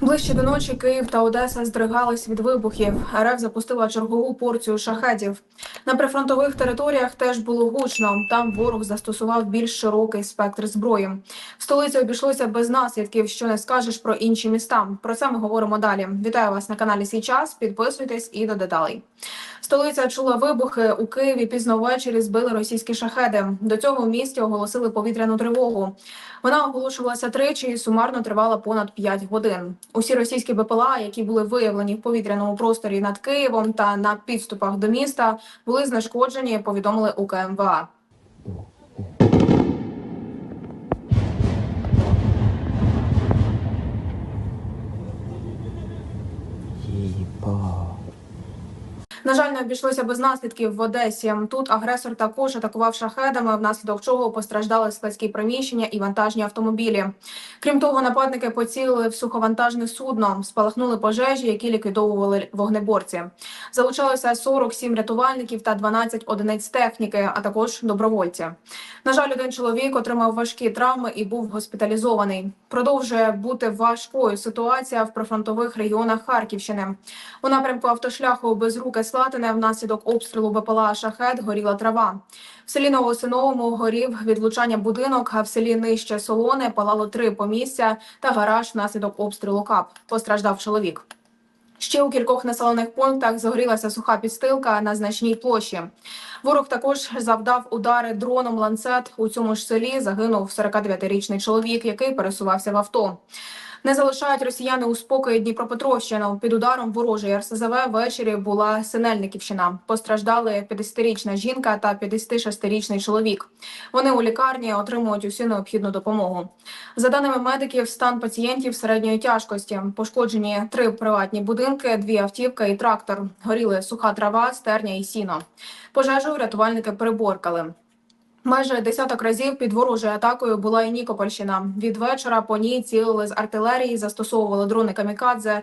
Ближче до ночі Київ та Одеса здригались від вибухів. РФ запустила чергову порцію шахедів. На прифронтових територіях теж було гучно. Там ворог застосував більш широкий спектр зброї. В столиці обійшлося без наслідків. Що не скажеш про інші міста. Про це ми говоримо далі. Вітаю вас на каналі Сій час. Підписуйтесь і до деталей. Столиця чула вибухи у Києві. Пізно ввечері збили російські шахеди. До цього в місті оголосили повітряну тривогу. Вона оголошувалася тричі і сумарно тривала понад 5 годин. Усі російські БПЛА, які були виявлені в повітряному просторі над Києвом та на підступах до міста, були знешкоджені. Повідомили у На жаль, не обійшлося без наслідків в Одесі. Тут агресор також атакував шахедами, внаслідок чого постраждали складські приміщення і вантажні автомобілі. Крім того, нападники поцілили в суховантажне судно, спалахнули пожежі, які ліквідовували вогнеборці. Залучалося 47 рятувальників та 12 одиниць техніки, а також добровольці. На жаль, один чоловік отримав важкі травми і був госпіталізований. Продовжує бути важкою ситуація в прифронтових регіонах Харківщини. У напрямку автошляху Безруке Слатине внаслідок обстрілу БПЛА «Шахет» горіла трава. В селі Новосиновому горів від влучання будинок, а в селі Нижче Солоне палало три помістя та гараж внаслідок обстрілу КАП. Постраждав чоловік. Ще у кількох населених пунктах загорілася суха підстилка на значній площі. Ворог також завдав удари дроном ланцет. У цьому ж селі загинув 49-річний чоловік, який пересувався в авто. Не залишають росіяни у спокої Дніпропетровщину. Під ударом ворожої РСЗВ ввечері була Синельниківщина. Постраждали 50-річна жінка та 56-річний чоловік. Вони у лікарні отримують усю необхідну допомогу. За даними медиків, стан пацієнтів середньої тяжкості. Пошкоджені три приватні будинки, дві автівки і трактор. Горіли суха трава, стерня і сіно. Пожежу рятувальники переборкали. Майже десяток разів під ворожою атакою була і Нікопольщина. Від вечора по ній цілили з артилерії, застосовували дрони камікадзе.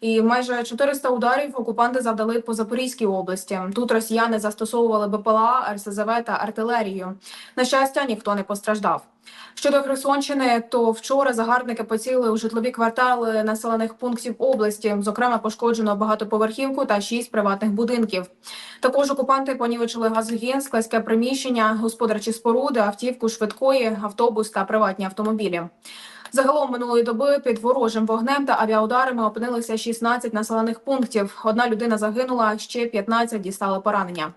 І майже 400 ударів окупанти завдали по Запорізькій області. Тут росіяни застосовували БПЛА, РСЗВ та артилерію. На щастя, ніхто не постраждав. Щодо Херсонщини, то вчора загарбники поцілили у житлові квартали населених пунктів області. Зокрема, пошкоджено багатоповерхівку та шість приватних будинків. Також окупанти понівечили газогін, складське приміщення, господарчі споруди, автівку швидкої, автобус та приватні автомобілі. Загалом минулої доби під ворожим вогнем та авіаударами опинилися 16 населених пунктів. Одна людина загинула, ще 15 дістали поранення.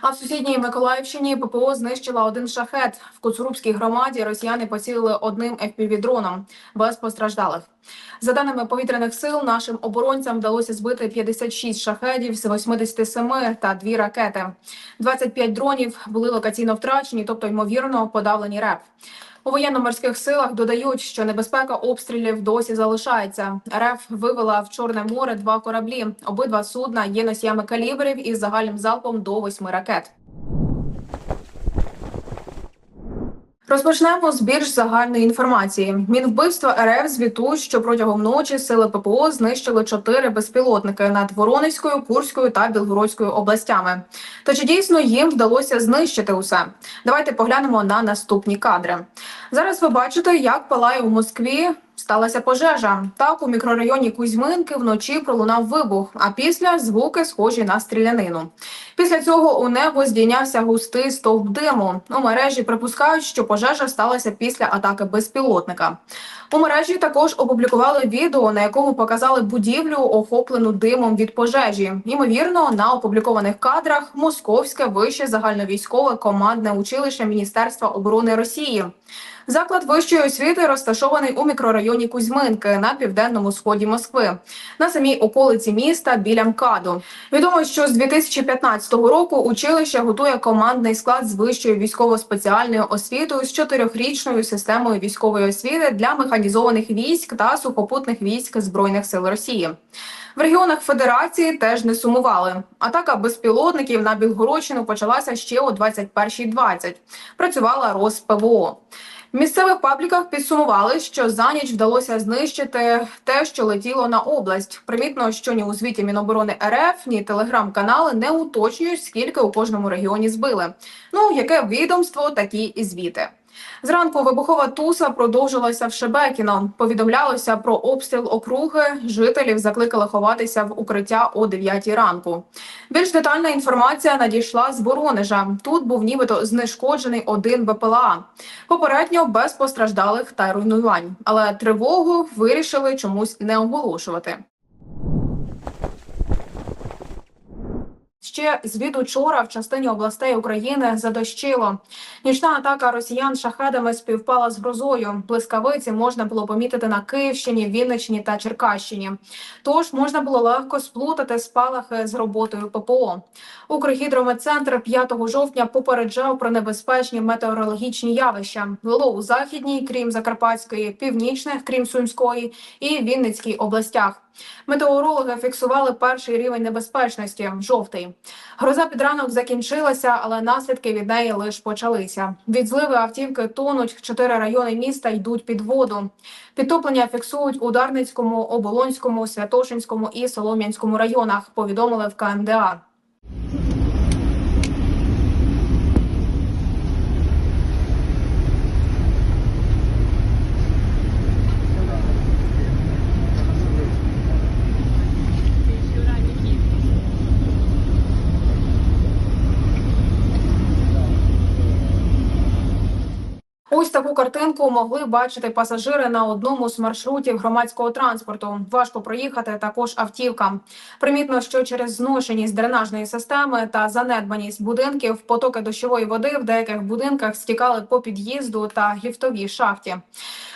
А в сусідній Миколаївщині ППО знищила один шахет. В Коцурубській громаді росіяни поцілили одним FPV-дроном без постраждалих. За даними повітряних сил, нашим оборонцям вдалося збити 56 шахедів з 87 та дві ракети. 25 дронів були локаційно втрачені, тобто ймовірно подавлені РЕП. У воєнно-морських силах додають, що небезпека обстрілів досі залишається. РФ вивела в Чорне море два кораблі. Обидва судна є носіями калібрів із загальним залпом до восьми ракет. Розпочнемо з більш загальної інформації. Мінвбивства РФ звітують, що протягом ночі сили ППО знищили чотири безпілотники над Воронезькою, Курською та Білгородською областями. То чи дійсно їм вдалося знищити усе? Давайте поглянемо на наступні кадри. Зараз ви бачите, як палає у Москві. Сталася пожежа. Так у мікрорайоні Кузьминки вночі пролунав вибух, а після звуки схожі на стрілянину. Після цього у небо здійнявся густий стовп диму. У мережі припускають, що пожежа сталася після атаки безпілотника. У мережі також опублікували відео, на якому показали будівлю, охоплену димом від пожежі. Ймовірно, на опублікованих кадрах Московське вище загальновійськове командне училище Міністерства оборони Росії. Заклад вищої освіти розташований у мікрорайоні Кузьминки на південному сході Москви, на самій околиці міста біля МКАДу. Відомо, що з 2015 року училище готує командний склад з вищою військово-спеціальною освітою з чотирьохрічною системою військової освіти для механізованих військ та сухопутних військ збройних сил Росії. В регіонах Федерації теж не сумували. Атака безпілотників на Білгородщину почалася ще о 21.20. Працювала РосПВО. Місцевих пабліках підсумували, що за ніч вдалося знищити те, що летіло на область. Примітно, що ні у звіті Міноборони РФ, ні телеграм-канали не уточнюють, скільки у кожному регіоні збили. Ну яке відомство, такі і звіти. Зранку вибухова туса продовжилася в Шебекіно. Повідомлялося про обстріл округи. Жителів закликали ховатися в укриття о 9 ранку. Більш детальна інформація надійшла з Воронежа. Тут був нібито знешкоджений один БПЛА. Попередньо без постраждалих та руйнувань, але тривогу вирішили чомусь не оголошувати. Ще звід учора в частині областей України задощило. Нічна атака росіян шахедами співпала з грозою. Блискавиці можна було помітити на Київщині, Вінниччині та Черкащині. Тож можна було легко сплутати спалахи з роботою ППО. Укргідрометцентр 5 жовтня попереджав про небезпечні метеорологічні явища. Вело у західній, крім Закарпатської, північних, крім Сумської, і Вінницькій областях. Метеорологи фіксували перший рівень небезпечності жовтий. Гроза під ранок закінчилася, але наслідки від неї лише почалися. Від зливи автівки тонуть. Чотири райони міста йдуть під воду. Підтоплення фіксують у Дарницькому, Оболонському, Святошинському і Солом'янському районах. Повідомили в КМДА. Ось таку картинку могли бачити пасажири на одному з маршрутів громадського транспорту. Важко проїхати також автівкам. Примітно, що через зношеність дренажної системи та занедбаність будинків потоки дощової води в деяких будинках стікали по під'їзду та ліфтовій шахті.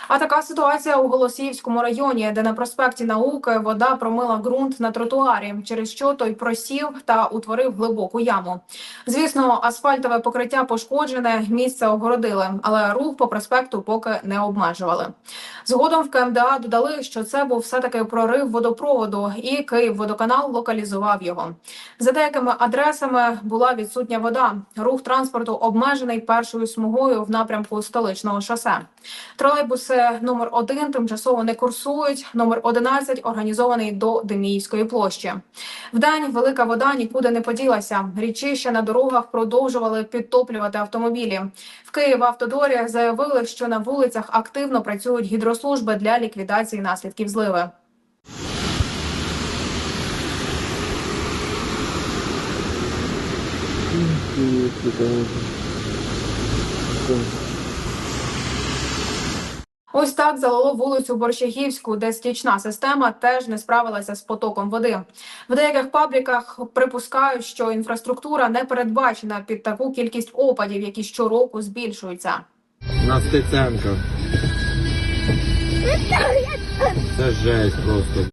А така ситуація у Голосіївському районі, де на проспекті науки вода промила ґрунт на тротуарі, через що той просів та утворив глибоку яму. Звісно, асфальтове покриття пошкоджене, місце огородили, але рух по проспекту поки не обмежували. Згодом в КМДА додали, що це був все таки прорив водопроводу, і Київводоканал локалізував його. За деякими адресами була відсутня вода. Рух транспорту обмежений першою смугою в напрямку столичного шосе. Тролейбуси номер 1 тимчасово не курсують. Номер 11 організований до Деміївської площі. Вдень велика вода нікуди не поділася. Річища на дорогах продовжували підтоплювати автомобілі. В Київавтодорі заявили, що на вулицях активно працюють гідрослужби для ліквідації наслідків зливи. Ось так залило вулицю Борщагівську, де стічна система теж не справилася з потоком води. В деяких пабліках припускають, що інфраструктура не передбачена під таку кількість опадів, які щороку збільшуються. На Стеценка. Це жесть просто.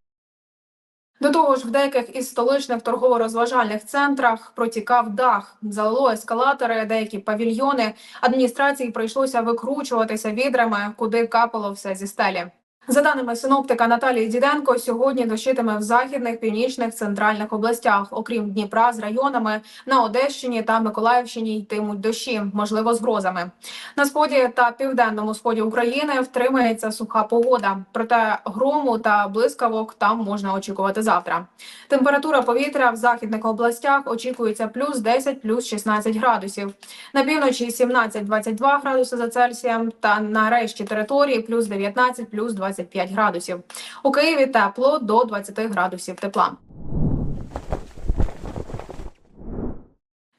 До того ж, в деяких із столичних торгово-розважальних центрах протікав дах, залило ескалатори, деякі павільйони. Адміністрації прийшлося викручуватися відрами, куди капало все зі стелі. За даними синоптика Наталії Діденко, сьогодні дощитиме в західних, північних, центральних областях. Окрім Дніпра, з районами на Одещині та Миколаївщині йтимуть дощі, можливо, з грозами. На сході та південному сході України втримається суха погода. Проте грому та блискавок там можна очікувати завтра. Температура повітря в західних областях очікується плюс 10, плюс 16 градусів. На півночі 17-22 градуси за Цельсієм та на решті території плюс 19, плюс 25 градусів. У Києві тепло до 20 градусів тепла.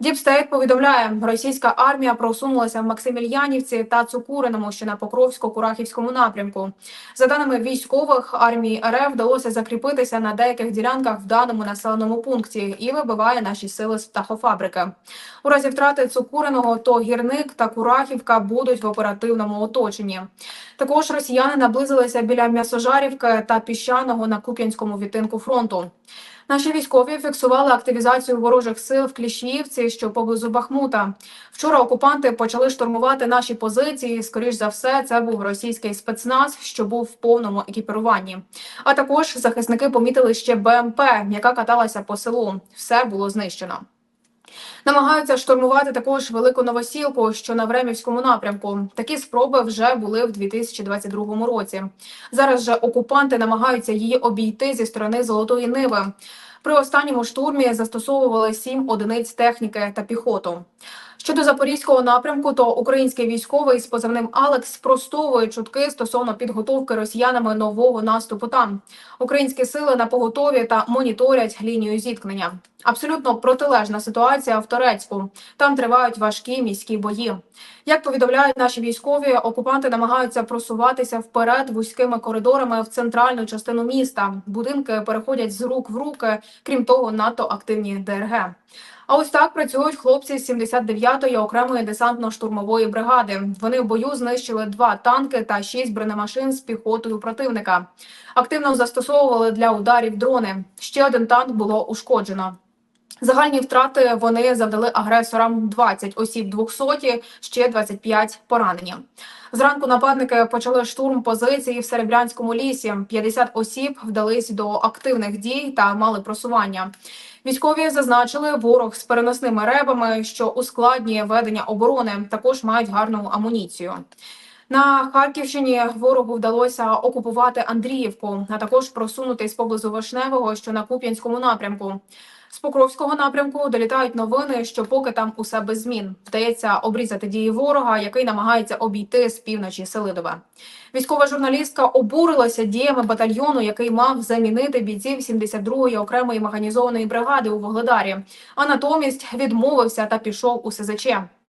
Діпстейт повідомляє, російська армія просунулася в Максимільянівці та Цукуриному, що на Покровсько-Курахівському напрямку. За даними військових, армії РФ вдалося закріпитися на деяких ділянках в даному населеному пункті і вибиває наші сили з птахофабрики. У разі втрати Цукуриного, то гірник та Курахівка будуть в оперативному оточенні. Також росіяни наблизилися біля М'ясожарівки та Піщаного на Куп'янському відтинку фронту. Наші військові фіксували активізацію ворожих сил в Кліщіївці, що поблизу Бахмута. Вчора окупанти почали штурмувати наші позиції. Скоріш за все, це був російський спецназ, що був в повному екіпіруванні. А також захисники помітили ще БМП, яка каталася по селу. Все було знищено. Намагаються штурмувати також велику новосілку, що на Времівському напрямку. Такі спроби вже були в 2022 році. Зараз же окупанти намагаються її обійти зі сторони Золотої Ниви. При останньому штурмі застосовували сім одиниць техніки та піхоту. Щодо запорізького напрямку, то український військовий з позивним Алекс спростовує чутки стосовно підготовки росіянами нового наступу. Там українські сили на поготові та моніторять лінію зіткнення. Абсолютно протилежна ситуація в Торецьку. Там тривають важкі міські бої. Як повідомляють наші військові, окупанти намагаються просуватися вперед вузькими коридорами в центральну частину міста. Будинки переходять з рук в руки. Крім того, надто активні ДРГ. А ось так працюють хлопці з 79-ї окремої десантно-штурмової бригади. Вони в бою знищили два танки та шість бронемашин з піхотою противника. Активно застосовували для ударів дрони. Ще один танк було ушкоджено. Загальні втрати вони завдали агресорам 20 осіб 200, ще 25 поранені. Зранку нападники почали штурм позиції в Серебрянському лісі. 50 осіб вдались до активних дій та мали просування. Військові зазначили, ворог з переносними ребами, що ускладнює ведення оборони, також мають гарну амуніцію. На Харківщині ворогу вдалося окупувати Андріївку, а також просунутись поблизу Вишневого, що на Куп'янському напрямку. З Покровського напрямку долітають новини, що поки там усе без змін. Вдається обрізати дії ворога, який намагається обійти з півночі Селидове. Військова журналістка обурилася діями батальйону, який мав замінити бійців 72-ї окремої механізованої бригади у Вогледарі, а натомість відмовився та пішов у СЗЧ.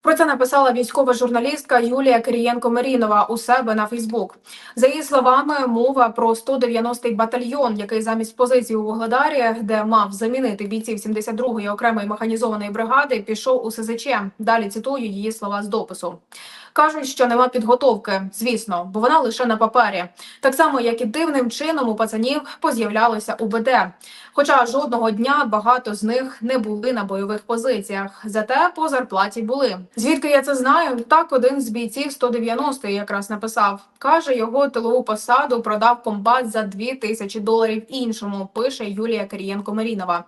Про це написала військова журналістка Юлія Кирієнко-Мерінова у себе на Фейсбук. За її словами, мова про 190-й батальйон, який замість позиції у Вугледарі, де мав замінити бійців 72-ї окремої механізованої бригади, пішов у СЗЧ. Далі цитую її слова з допису. Кажуть, що нема підготовки, звісно, бо вона лише на папері. Так само, як і дивним чином у пацанів поз'являлося УБД. Хоча жодного дня багато з них не були на бойових позиціях, зате по зарплаті були. Звідки я це знаю? Так один з бійців 190-ї якраз написав. Каже, його тилову посаду продав комбат за 2 тисячі доларів іншому. Пише Юлія Кирієнко Марінова.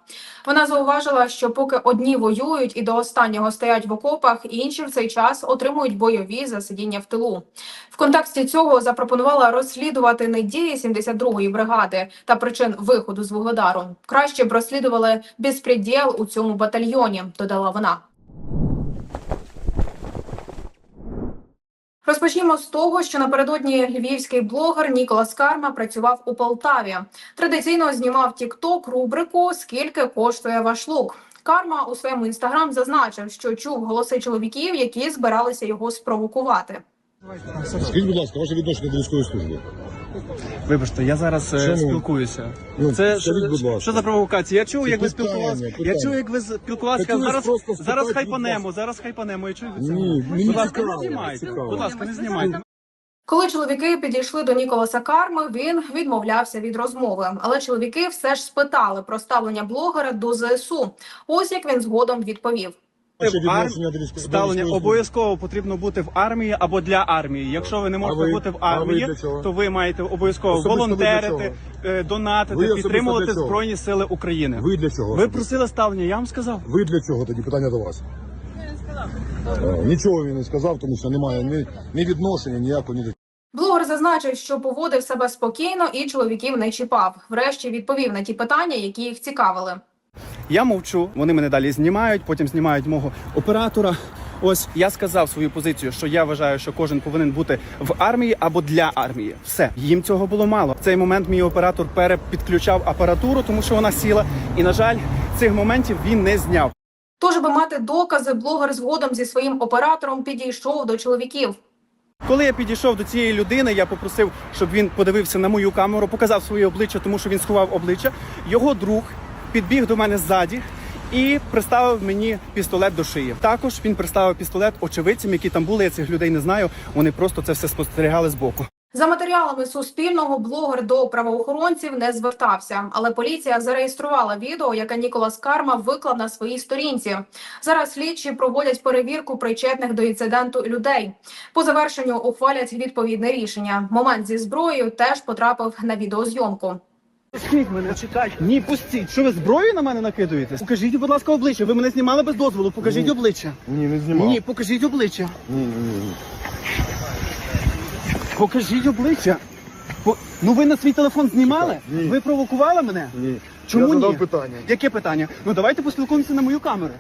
Вона зауважила, що поки одні воюють і до останнього стоять в окопах, інші в цей час отримують бойові за сидіння в тилу. В контексті цього запропонувала розслідувати не дії 72-ї бригади та причин виходу з вугледару. Краще б розслідували безпреділ у цьому батальйоні, додала вона. Розпочнімо з того, що напередодні львівський блогер Ніколас Карма працював у Полтаві. Традиційно знімав тікток рубрику Скільки коштує ваш лук. Карма у своєму інстаграм зазначив, що чув голоси чоловіків, які збиралися його спровокувати. Скажіть, будь ласка, ваше відношення до військової служби. Вибачте, я зараз е, Чому? спілкуюся. Ну, Це скажіть, що, будь ласка. що за провокація? Я чув, як ви питання, спілкувалися. Я чув, як ви спілкувалися. Хотілося Зараз просто зараз спитати, хайпанемо, зараз хайпанемо. Я чую, ви це. Ні, мені будь ласка, цікаво, не знімайте. Будь ласка, не знімайте. Коли чоловіки підійшли до Ніколаса Карми, він відмовлявся від розмови. Але чоловіки все ж спитали про ставлення блогера до ЗСУ. Ось як він згодом відповів. В Ставлення обов'язково потрібно бути в армії або для армії. Якщо ви не можете ви? бути в ви армії, то ви маєте обов'язково Особисто волонтерити, е, донатити, Ви підтримувати збройні сили України. Ви для чого? Ви просили ставлення, я вам сказав. Ви для чого тоді? Питання до вас. Е, Нічого він не сказав, тому що немає ні, ні відношення ніякого, ні до Блогер зазначив, що поводив себе спокійно і чоловіків не чіпав. Врешті відповів на ті питання, які їх цікавили. Я мовчу, вони мене далі знімають, потім знімають мого оператора. Ось я сказав свою позицію, що я вважаю, що кожен повинен бути в армії або для армії. Все їм цього було мало. В цей момент мій оператор перепідключав апаратуру, тому що вона сіла. І на жаль, цих моментів він не зняв. Тож, аби мати докази, блогер згодом зі своїм оператором підійшов до чоловіків. Коли я підійшов до цієї людини, я попросив, щоб він подивився на мою камеру, показав своє обличчя, тому що він сховав обличчя. Його друг підбіг до мене ззаді і приставив мені пістолет до шиї. Також він приставив пістолет очевидцям, які там були. Я цих людей не знаю. Вони просто це все спостерігали збоку. За матеріалами суспільного блогер до правоохоронців не звертався, але поліція зареєструвала відео, яке Ніколас Карма виклав на своїй сторінці. Зараз слідчі проводять перевірку причетних до інциденту людей. По завершенню ухвалять відповідне рішення. Момент зі зброєю теж потрапив на відеозйомку. Пустіть мене, чекайте. Ні, пустіть. Що ви зброю на мене накидуєте? Покажіть, будь ласка, обличчя. Ви мене знімали без дозволу. Покажіть Ні. обличчя. Ні, не знімав. Ні, покажіть обличчя. ні, ні, ні. Покажіть обличчя. По- Ну ви на свій телефон знімали? Ні. Ви провокували мене? ні. Чому Я задав ні? питання. Яке питання? Ну давайте поспілкуємося на мою камеру.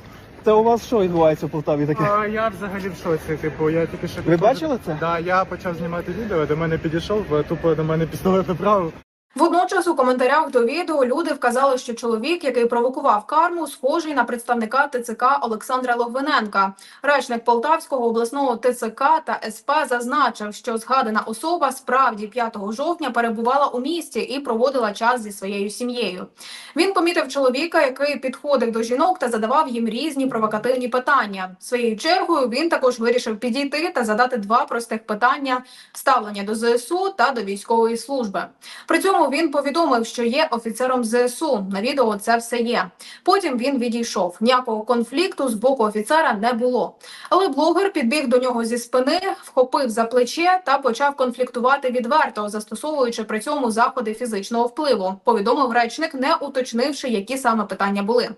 Це у вас що відбувається в Полтаві таке? А, я взагалі в шоці. Типу, я тільки що Ви бачили це? Да, я почав знімати відео, до мене підійшов, тупо до мене пістолет направив. Водночас у коментарях до відео люди вказали, що чоловік, який провокував карму, схожий на представника ТЦК Олександра Логвиненка. Речник Полтавського обласного ТЦК та СП зазначив, що згадана особа справді 5 жовтня перебувала у місті і проводила час зі своєю сім'єю. Він помітив чоловіка, який підходив до жінок та задавав їм різні провокативні питання. Своєю чергою він також вирішив підійти та задати два простих питання: ставлення до ЗСУ та до військової служби. При цьому він повідомив, що є офіцером ЗСУ. На відео це все є. Потім він відійшов. Ніякого конфлікту з боку офіцера не було. Але блогер підбіг до нього зі спини, вхопив за плече та почав конфліктувати відверто, застосовуючи при цьому заходи фізичного впливу. Повідомив речник, не уточнивши, які саме питання були.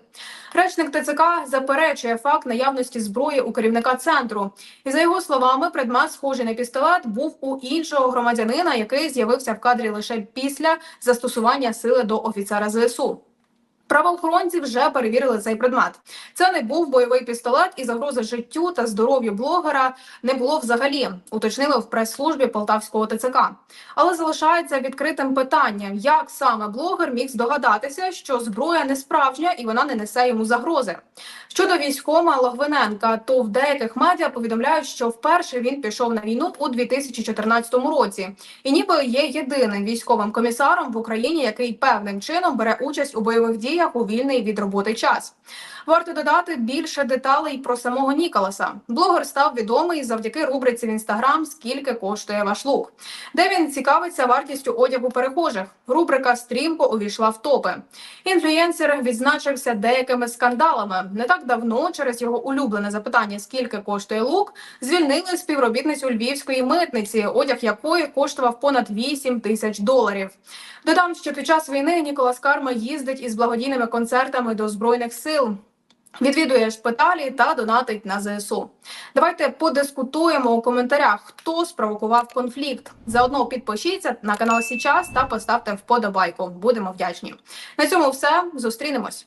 Речник ТЦК заперечує факт наявності зброї у керівника центру. І за його словами, предмет, схожий на пістолет, був у іншого громадянина, який з'явився в кадрі лише після застосування сили до офіцера ЗСУ. Правоохоронці вже перевірили цей предмет. Це не був бойовий пістолет, і загрози життю та здоров'ю блогера не було взагалі. Уточнили в прес-службі Полтавського ТЦК. Але залишається відкритим питанням, як саме блогер міг здогадатися, що зброя не справжня і вона не несе йому загрози. Щодо військома Логвиненка, то в деяких медіа повідомляють, що вперше він пішов на війну у 2014 році, і ніби є єдиним військовим комісаром в Україні, який певним чином бере участь у бойових діях у вільний від роботи час. Варто додати більше деталей про самого Ніколаса. Блогер став відомий завдяки рубриці в інстаграм Скільки коштує ваш лук, де він цікавиться вартістю одягу перехожих. Рубрика стрімко увійшла в топи. Інфлюєнсер відзначився деякими скандалами. Не так давно через його улюблене запитання, скільки коштує лук, звільнили співробітницю львівської митниці, одяг якої коштував понад 8 тисяч доларів. Додам, що під час війни Ніколас Карма їздить із благодійними концертами до збройних сил. Відвідує шпиталі та донатить на ЗСУ. Давайте подискутуємо у коментарях, хто спровокував конфлікт. Заодно підпишіться на канал Січас та поставте вподобайку. Будемо вдячні. На цьому все зустрінемось.